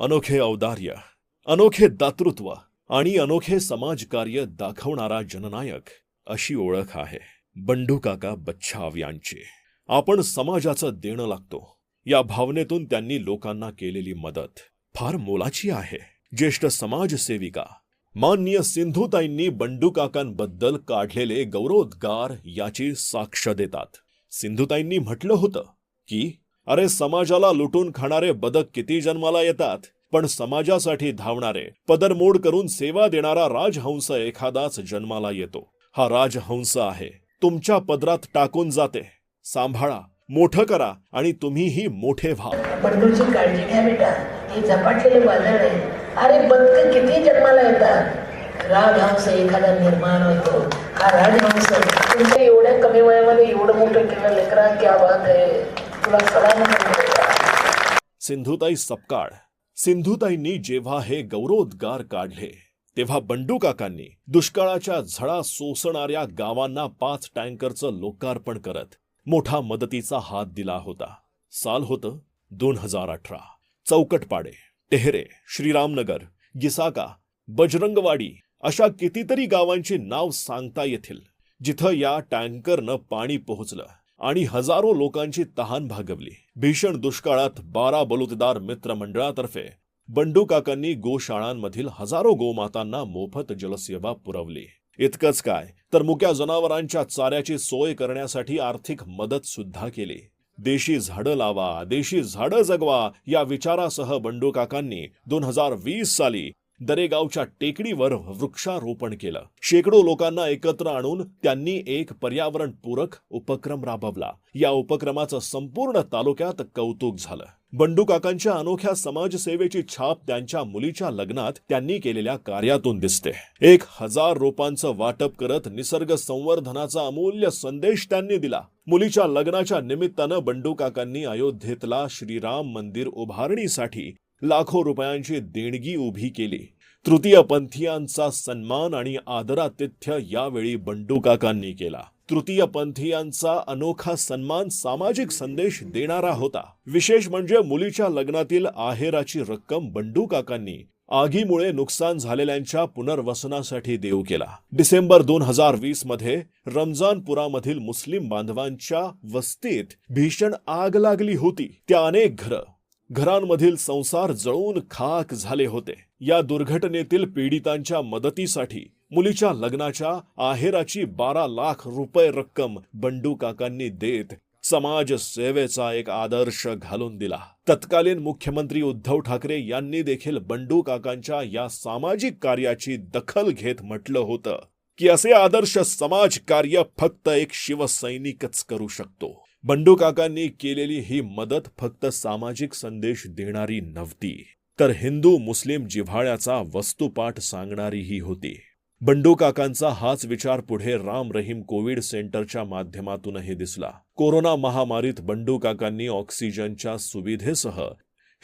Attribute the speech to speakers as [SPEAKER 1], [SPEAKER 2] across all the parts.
[SPEAKER 1] अनोखे औदार्य अनोखे दातृत्व आणि अनोखे समाजकार्य दाखवणारा जननायक अशी ओळख आहे. बंडू काका बच्छाव यांची. आपण समाजाचं देणं लागतो. या भावनेतून त्यांनी लोकांना केलेली मदत फार मोलाची आहे. ज्येष्ठ समाजसेविका माननीय सिंधुताईंनी बंडू काकांबद्दल काढलेले गौरवोद्गार याची साक्ष देतात. सिंधुताईंनी म्हटलं होतं की अरे समाजाला लुटून खाणारे बदक किती जन्माला येतात? पण समाजासाठी धावणारे पदरमोड करून सेवा देणारा राजहंस एखादाच जन्माला येतो. हा राजहंस आहे. तुमच्या पदरात टाकून जाते. सांभाळा मोठं करा आणि तुम्हीही मोठे व्हा.
[SPEAKER 2] काळजी घ्या बेटा. हे झपाटलेलं वादळ आहे. अरे बदक किती जन्माला येतात? राजहंस एखादा निर्माण होतो. हा राजहंस तुमच्या एवढ्या कमी वयामध्ये एवढं मोठं केलं लेकरा क्या बात आहे तुला कळा
[SPEAKER 1] सिंधुताई सपकाळ. सिंधुताईंनी जेव्हा हे गौरवोद्गार काढले तेव्हा बंडू काकांनी दुष्काळाच्या झळा सोसणाऱ्या गावांना पाच टँकरचं लोकार्पण करत मोठा मदतीचा हात दिला होता. साल होतं दोन हजार अठरा. चौकटपाडे टेहरे श्रीरामनगर गिसाका बजरंगवाडी अशा कितीतरी गावांची नाव सांगता येतील जिथं या टँकरनं पाणी पोहोचलं. आणि हजारो लोकांची तहान भागवली. भीषण दुष्काळात बारा बलुतेदार मित्रमंडळातर्फे बंडू काकांनी गोशाळांमधील हजारो गोमातांना मोफत जलसेवा पुरवली. इतकंच काय तर मुक्या जनावरांच्या चाऱ्याची सोय करण्यासाठी आर्थिक मदत सुद्धा केली. देशी झाडं लावा देशी झाडं जगवा या विचारासह बंडू काकांनी दोन हजार वीस साली दरेगावच्या टेकडीवर वृक्षारोपण केलं. शेकडो लोकांना एकत्र आणून त्यांनी एक पर्यावरणपूरक उपक्रम राबवला. या उपक्रमाचं संपूर्ण तालुक्यात कौतुक झालं. बंडू काकांच्या अनोख्या समाजसेवेची छाप त्यांच्या मुलीच्या लग्नात त्यांनी केलेल्या कार्यातून दिसते. एक हजार रोपांचं वाटप करत निसर्ग संवर्धनाचा अमूल्य संदेश त्यांनी दिला. मुलीच्या लग्नाच्या निमित्तानं बंडू काकांनी अयोध्येतला श्रीराम मंदिर उभारणीसाठी लाखो रुपयांची देणगी उभी केली. तृतीय पंथीयांचा सन्मान आणि आदरातिथ्य यावेळी बंडू काकांनी केला. तृतीय पंथीयांचा अनोखा सन्मान सामाजिक संदेश देणारा होता. विशेष म्हणजे मुलीच्या लग्नातील आहेराची रक्कम बंडू काकांनी आगीमुळे नुकसान झालेल्यांच्या पुनर्वसनासाठी देऊ केला. डिसेंबर दोन हजार वीसमध्ये रमजानपुरामधील मुस्लिम बांधवांच्या वस्तीत भीषण आग लागली होती. त्या अनेक घरं घरांमधील संसार जळून खाक झाले होते. या दुर्घटनेतील पीडितांच्या मदतीसाठी मुलीच्या लग्नाच्या आहेराची बारा लाख रुपये रक्कम बंडू काकांनी देत समाज सेवेचा एक आदर्श घालून दिला. तत्कालीन मुख्यमंत्री उद्धव ठाकरे यांनी देखील बंडू काकांच्या या सामाजिक कार्याची दखल घेत म्हटलं होतं की असे आदर्श समाज कार्य फक्त एक शिवसैनिकच करू शकतो. बंडू काकांनी केलेली ही मदत फक्त सामाजिक संदेश देणारी नव्हती तर हिंदू मुस्लिम जिव्हाळ्याचा वस्तुपाठ सांगणारीही होती. बंडू काकांचा हाच विचार पुढे राम रहीम कोविड सेंटरच्या माध्यमातूनही दिसला. कोरोना महामारीत बंडू काकांनी ऑक्सिजनच्या सुविधेसह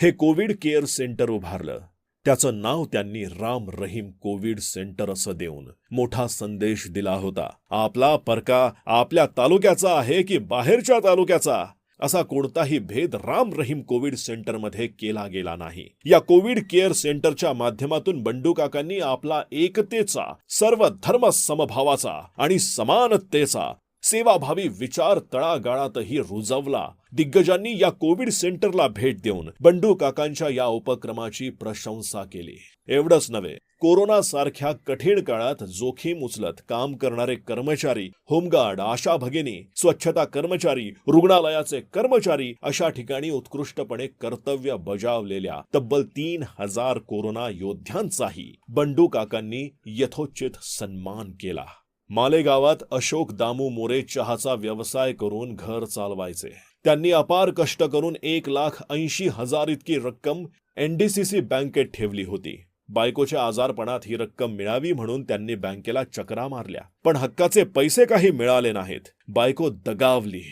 [SPEAKER 1] हे कोविड केअर सेंटर उभारलं. त्याचं नाव त्यांनी राम रहीम कोविड सेंटर असं देऊन मोठा संदेश दिला होता. आपला परका आपल्या तालुक्याचा आहे की बाहेरच्या तालुक्याचा? असा कोणताही भेद राम रहीम कोविड सेंटरमध्ये केला गेला नाही. या कोविड केअर सेंटरच्या माध्यमातून बंडू काकांनी आपला एकतेचा सर्व धर्म समभावाचा आणि समानतेचा सेवाभावी विचार तळागाळातही रुजवला. दिग्गजांनी या कोविड सेंटरला भेट देऊन बंडू काकांच्या या उपक्रमाची प्रशंसा केली. एवढंच नव्हे कोरोना सारख्या कठीण काळात जोखीम उचलत काम करणारे कर्मचारी होमगार्ड आशा भगिनी स्वच्छता कर्मचारी रुग्णालयाचे कर्मचारी अशा ठिकाणी उत्कृष्टपणे कर्तव्य बजावलेल्या तब्बल तीन हजार कोरोना योद्ध्यांचाही बंडू काकांनी यथोचित सन्मान केला. मालेगावात अशोक दामू मोरे चहाचा व्यवसाय करून घर चालवायचे. त्यांनी अपार कष्ट करून एक लाख ऐंशी हजार इतकी रक्कम एनडीसीसी बँकेत ठेवली होती. बायकोच्या आजारपणात ही रक्कम मिळावी म्हणून त्यांनी बँकेला चकरा मारल्या. पण हक्काचे पैसे काही मिळाले नाहीत. बायको दगावली.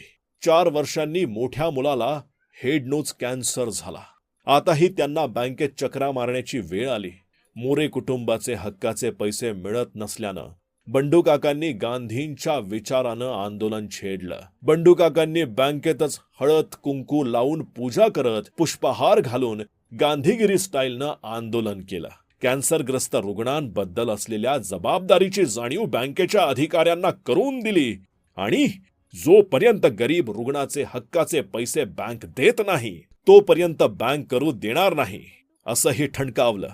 [SPEAKER 1] चार वर्षांनी मोठ्या मुलाला हेडनोज कॅन्सर झाला. आताही त्यांना बँकेत चकरा मारण्याची वेळ आली. मोरे कुटुंबाचे हक्काचे पैसे मिळत नसल्यानं बंडू काकांनी गांधींच्या विचारानं आंदोलन छेडलं. बंडू काकांनी बँकेतच हळद कुंकू लावून पूजा करत पुष्पहार घालून गांधीगिरी स्टाईलनं आंदोलन केलं. कॅन्सरग्रस्त रुग्णांबद्दल असलेल्या जबाबदारीची जाणीव बँकेच्या अधिकाऱ्यांना करून दिली आणि जोपर्यंत गरीब रुग्णाचे हक्काचे पैसे बँक देत नाही तोपर्यंत बँक करू देणार नाही असंही ठणकावलं.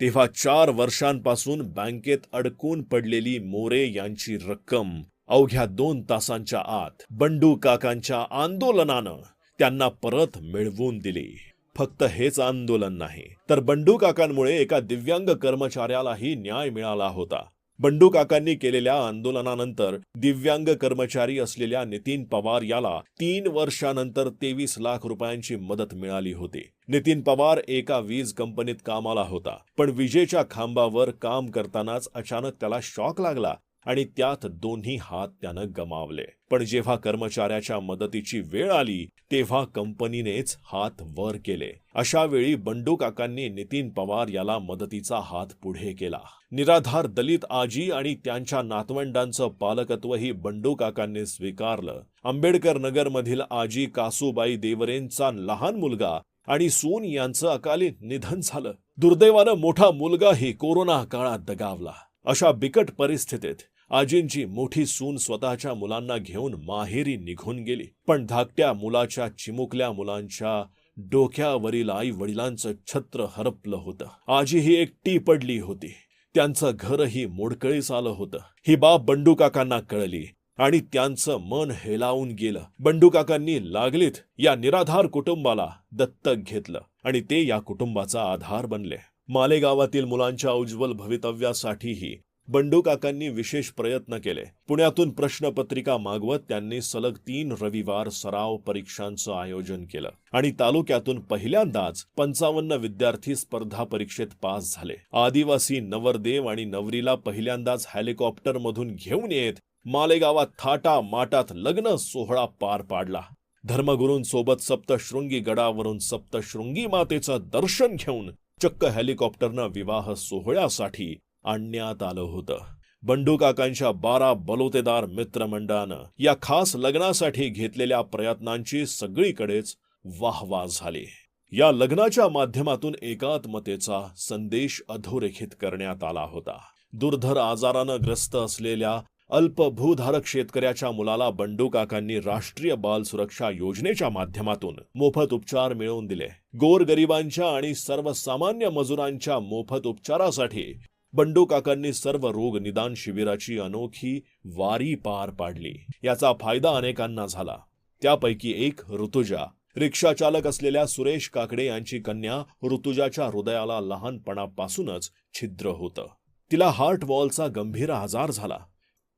[SPEAKER 1] तेव्हा चार वर्षांपासून बँकेत अडकून पडलेली मोरे यांची रक्कम अवघ्या दोन तासांच्या आत बंडू काकांच्या आंदोलनानं त्यांना परत मिळवून दिली. फक्त हेच आंदोलन नाही तर बंडू काकांमुळे एका दिव्यांग कर्मचाऱ्यालाही न्याय मिळाला होता. बंडू काकांनी केलेल्या आंदोलनानंतर दिव्यांग कर्मचारी असलेल्या नितीन पवार याला तीन वर्षानंतर तेवीस लाख रुपयांची मदत मिळाली होती. नितीन पवार एका वीज कंपनीत कामाला होता पण विजेच्या खांबावर काम करतानाच अचानक त्याला शॉक लागला. आणि त्यात दोन्ही हात त्यानं गमावले. पण जेव्हा कर्मचाऱ्याच्या मदतीची वेळ आली तेव्हा कंपनीनेच हात वर केले. अशा वेळी बंडू काकांनी नितीन पवार याला मदतीचा हात पुढे केला. निराधार दलित आजी आणि त्यांच्या नातवंडांचं पालकत्वही बंडू काकांनी स्वीकारलं. आंबेडकर नगरमधील आजी कासूबाई देवरेंचा लहान मुलगा आणि सून यांचं अकाली निधन झालं. दुर्दैवानं मोठा मुलगाही कोरोना काळात दगावला. अशा बिकट परिस्थितीत आजींची मोठी सून स्वतःच्या मुलांना घेऊन माहेरी निघून गेली. पण धाकट्या मुलाच्या चिमुकल्या मुलांच्या डोक्यावरील आई वडिलांचं छत्र हरपलं होतं. आजी ही एकटी पडली होती. त्यांचं घरही मोडकळीस आलं होतं. ही बाब बंडू काकांना कळली आणि त्यांचं मन हेलावून गेलं. बंडू काकांनी लागलीत या निराधार कुटुंबाला दत्तक घेतलं आणि ते या कुटुंबाचा आधार बनले. मालेगावातील मुलांच्या उज्ज्वल भवितव्यासाठीही बंडू काकांनी विशेष प्रयत्न केले. पुण्यातून प्रश्नपत्रिका मागवत त्यांनी सलग तीन रविवार सराव परीक्षांचं आयोजन केलं. आणि तालुक्यातून पहिल्यांदाच पंचावन्न विद्यार्थी स्पर्धा परीक्षेत पास झाले. आदिवासी नवरदेव आणि नवरीला पहिल्यांदाच हेलिकॉप्टरमधून घेऊन येत मालेगावात थाटा माटात लग्न सोहळा पार पाडला. धर्मगुरूंसोबत सप्तशृंगी गडावरून सप्तशृंगी मातेचं दर्शन घेऊन चक्क हेलिकॉप्टरनं विवाह सोहळ्यासाठी आणण्यात आलं होतं. बंडू काकांच्या बारा बलोतेदार मित्रमंडळानं या खास लग्नासाठी घेतलेल्या प्रयत्नांची सगळीकडेच वाहवा झाली. या लग्नाच्या माध्यमातून एकात्मतेचा संदेश अधोरेखित करण्यात आला होता. दुर्धर आजारानं ग्रस्त असलेल्या अल्पभूधारक शेतकऱ्याच्या मुलाला बंडू काकांनी राष्ट्रीय बाल सुरक्षा योजनेच्या माध्यमातून मोफत उपचार मिळवून दिले. गोरगरिबांच्या आणि सर्वसामान्य मजुरांच्या मोफत उपचारासाठी बंडू काकांनी सर्व रोग निदान शिबिराची अनोखी वारी पार पाडली. याचा फायदा अनेकांना झाला. त्यापैकी एक ऋतुजा. रिक्षा चालक असलेल्या सुरेश काकडे यांची कन्या ऋतुजाच्या हृदयाला लहानपणापासूनच छिद्र होतं. तिला हार्ट वॉलचा गंभीर आजार झाला.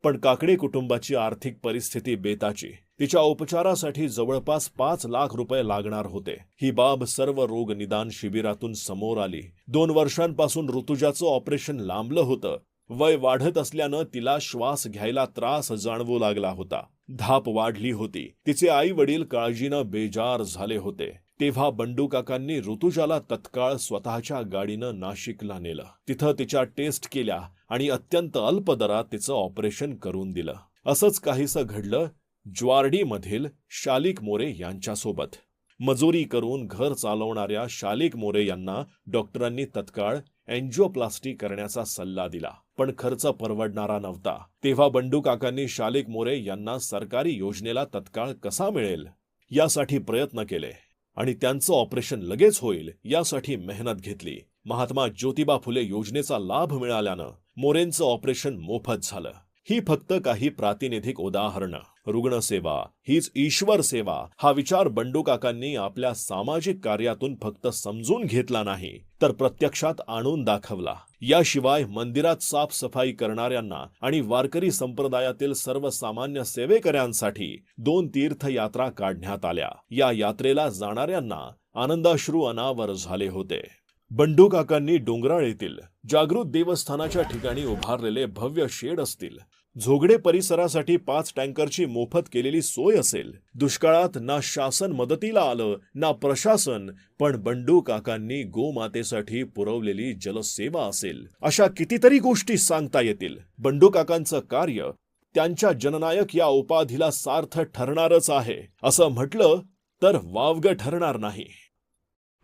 [SPEAKER 1] पण काकडे कुटुंबाची आर्थिक परिस्थिती बेताची. तिच्या उपचारासाठी जवळपास पाच लाख रुपये लागणार होते. ही बाब सर्व रोग निदान शिबिरातून समोर आली. दोन वर्षांपासून ऋतुजाचं ऑपरेशन लांबलं होतं. वय वाढत असल्यानं तिला श्वास घ्यायला त्रास जाणवू लागला होता. धाप वाढली होती. तिचे आई वडील काळजीनं बेजार झाले होते. तेव्हा बंडू काकांनी ऋतुजाला तत्काळ स्वतःच्या गाडीनं नाशिकला नेलं. तिथं तिच्या टेस्ट केल्या आणि अत्यंत अल्प दरात तिचं ऑपरेशन करून दिलं. असंच काहीसं घडलं ज्वारडीमधील शालिक मोरे यांच्यासोबत. मजुरी करून घर चालवणाऱ्या शालिक मोरे यांना डॉक्टरांनी तत्काळ एन्जिओप्लास्टी करण्याचा सल्ला दिला. पण खर्च परवडणारा नव्हता. तेव्हा बंडू काकांनी शालिक मोरे यांना सरकारी योजनेला तत्काळ कसा मिळेल? यासाठी प्रयत्न केले. आणि त्यांचं ऑपरेशन लगेच होईल यासाठी मेहनत घेतली. महात्मा ज्योतिबा फुले योजनेचा लाभ मिळाल्यानं मोरेंचं ऑपरेशन मोफत झालं. ही फक्त काही प्रातिनिधिक उदाहरणं. रुग्णसेवा हीच ईश्वर सेवा. हा विचार बंडू काकांनी आपल्या सामाजिक कार्यातून फक्त समजून घेतला नाही तर प्रत्यक्षात आणून दाखवला. याशिवाय मंदिरात साफसफाई करणाऱ्यांना आणि वारकरी संप्रदायातील सर्वसामान्य सेवेकऱ्यांसाठी दोन तीर्थयात्रा काढण्यात आल्या. या यात्रेला जाणाऱ्यांना आनंदाश्रू अनावर झाले होते. बंडू काकांनी डोंगराळ येथील जागृत देवस्थानाच्या ठिकाणी उभारलेले भव्य शेड असतील. झोगडे परिसरासाठी पाच टँकरची मोफत केलेली सोय असेल. दुष्काळात ना शासन मदतीला आलं ना प्रशासन पण बंडू काकांनी गोमातेसाठी पुरवलेली जलसेवा असेल. अशा कितीतरी गोष्टी सांगता येतील. बंडू काकांचं कार्य त्यांच्या जननायक या उपाधीला सार्थ ठरणारच आहे. असं म्हटलं तर वावग ठरणार नाही.